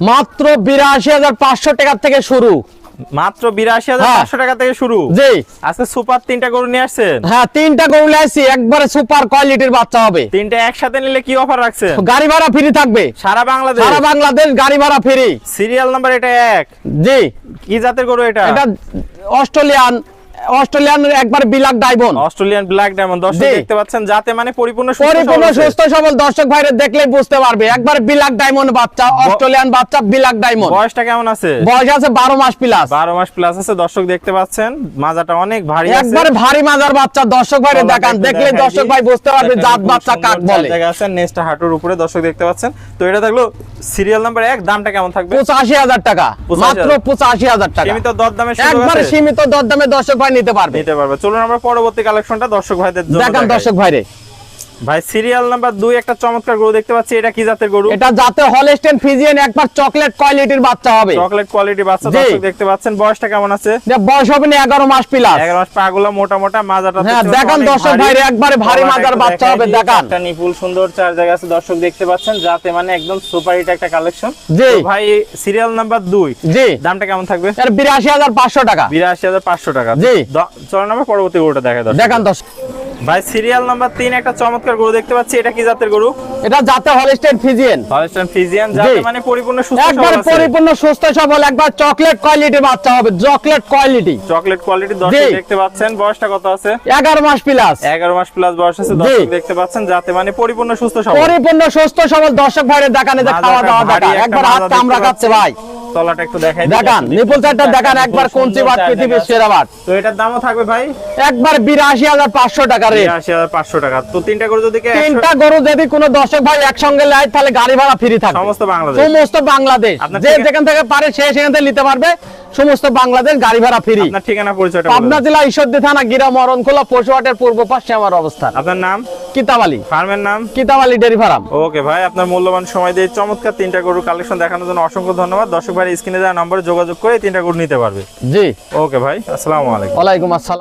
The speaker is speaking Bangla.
মাত্র বিরাশি হাজার পাঁচশো টাকা থেকে শুরু। মাত্র বিরাশি হাজার হ্যাঁ। পাঁচশো টাকা থেকে শুরু? জি। আজকে সুপার তিনটা গরু নিয়ে আসছেন? হ্যাঁ তিনটা গরু লাইছি একবারে সুপার কোয়ালিটির বাচ্চা হবে। তিনটা একসাথে নিলে কি অফার রাখছেন? গাড়ি ভাড়া ফ্রি থাকবে। সারা বাংলাদেশ? সারা বাংলাদেশ গাড়ি ভাড়া ফ্রি সিরিয়াল নাম্বার এটা এক। জি। কি জাতের গরু এটা? এটা অস্ট্রেলিয়ান। অস্ট্রেলিয়ান একবার বিলাক ডাইবন অস্ট্রেলিয়ান ব্ল্যাক ডায়মন্ড। দর্শক দেখতে পাচ্ছেন যাতে মানে পরিপূর্ণ পরিপূর্ণ সুস্থ সবল দর্শক ভাইরে দেখলেই বুঝতে পারবে একবার বিলাক ডায়মন্ড বাচ্চা অস্ট্রেলিয়ান বাচ্চা বিলাক ডায়মন্ড। বয়সটা কেমন আছে? বয়স আছে বারো মাস প্লাস বারো মাস প্লাস আছে দর্শক দেখতে পাচ্ছেন মাজাটা অনেক ভারী আছে। একবারে ভারী মাজার বাচ্চা দর্শক ভাইরে দেখান দেখলে দর্শক ভাই বুঝতে পারবে জাত বাচ্চা কাক বলে। জায়গা আছে নেক্সট হাঁটুর উপরে দর্শক দেখতে পাচ্ছেন। তো এটা থাকল সিরিয়াল নাম্বার এক দামটা কেমন থাকবে? পঁচাশি হাজার টাকা মাত্র পঁচাশি হাজার টাকা। সীমিত দরদামে একবারে? সীমিত দরদামে দর্শক ভাই নিতে পারবে। নিতে পারবে। চলুন আমরা পরবর্তী কালেকশনটা দর্শক ভাইদের দেখান দর্শক ভাইরে। ভাই সিরিয়াল নাম্বার দুই একটা চমৎকার গরু দেখতে পাচ্ছি। এটা কি জাতের গরু? এটা যাতে হলস্টেন ফিজিয়ান একবার চকলেট কোয়ালিটির বাচ্চা হবে। চকলেট কোয়ালিটি বাচ্চা দর্শক দেখতে পাচ্ছেন। বয়সটা কেমন আছে? যে বয়স হবে না এগারো মাস প্লাস এগারো মাস পাগুলো মোটা মোটা মাজাটা হ্যাঁ, দেখান দর্শক। ভাইরে, একবারে ভারী মাজার বাচ্চা হবে, দেখান। একটা নিপুল সুন্দর চার জায়গা আছে দর্শক দেখতে পাচ্ছেন। যাতে মানে একদম সুপার হিট একটা কালেকশন জি। ভাই সিরিয়াল নাম্বার দুই। জি। দামটা কেমন থাকবে? এর বিরাশি হাজার পাঁচশো টাকা। বিরাশি হাজার পাঁচশো টাকা। জি। চলুন আমরা পরবর্তী গরুটা দেখা দর্শক। দেখান দর্শক। ভাই সিরিয়াল নাম্বার তিন একটা চমৎকার গরু দেখতে পাচ্ছি। এটা কি জাতের গরু? এটা যাতে হলস্টেন ফিজিয়ান হলস্টাইন ফিজিয়ান যাতে মানে পরিপূর্ণ সুস্থ সবল আছে। পরিপূর্ণ সুস্থ সবল একবার চকলেট কোয়ালিটির বাচ্চা হবে চকলেট কোয়ালিটি চকলেট কোয়ালিটি দর্শক দেখতে পাচ্ছেন বয়সটা কত আছে? এগারো মাস প্লাস এগারো মাস প্লাস বয়স আছে দর্শক দেখতে পাচ্ছেন যাতে মানে পরিপূর্ণ সুস্থ সবল। পরিপূর্ণ সুস্থ সবল দর্শক ভাইয়ের দেখানে যে খাওয়া দাওয়া একটা একবার হাত কামড়া খাচ্ছে ভাই। তলাটা একটু দেখাই দেখান নিপুল চারটা দেখান একবার কোনটি বাট পৃথিবীর সেরা বাট তো এটার দামও থাকবে ভাই? একবার বিরাশি হাজার পাঁচশো টাকা রেট বিরাশি হাজার পাঁচশো টাকা। তো তিনটা করে যদি তিনটা গরু যদি কোনো দর্শক ভাই একসঙ্গে নেয় তাহলে গাড়ি ভাড়া ফ্রি থাকবে। সমস্ত বাংলাদেশ। সমস্ত বাংলাদেশ। যে যেখান থেকে পারে সে সেখান থেকে নিতে পারবে। সমস্ত বাংলাদেশ গাড়ি ভাড়া ফ্রি আপনার ঠিকানা পরিচয়টা পাবনা। জেলা ঈশ্বরদী থানা গিরা মরণখোলা পশুহাটের পূর্ব পাশে আমার অবস্থান। আপনার নাম? কিতাবালি। ফার্মের নাম? কিতাবালি ডেরি ফার্ম ওকে ভাই আপনার মূল্যবান সময় দিয়ে চমৎকার তিনটা গরু কালেকশন দেখানোর জন্য অসংখ্য ধন্যবাদ। দর্শক ভাই স্ক্রিনে দেওয়া নম্বরে যোগাযোগ করে তিনটা গরু নিতে পারবে। জি। ওকে ভাই আসসালামু আলাইকুম। ওয়ালাইকুম আসসালাম।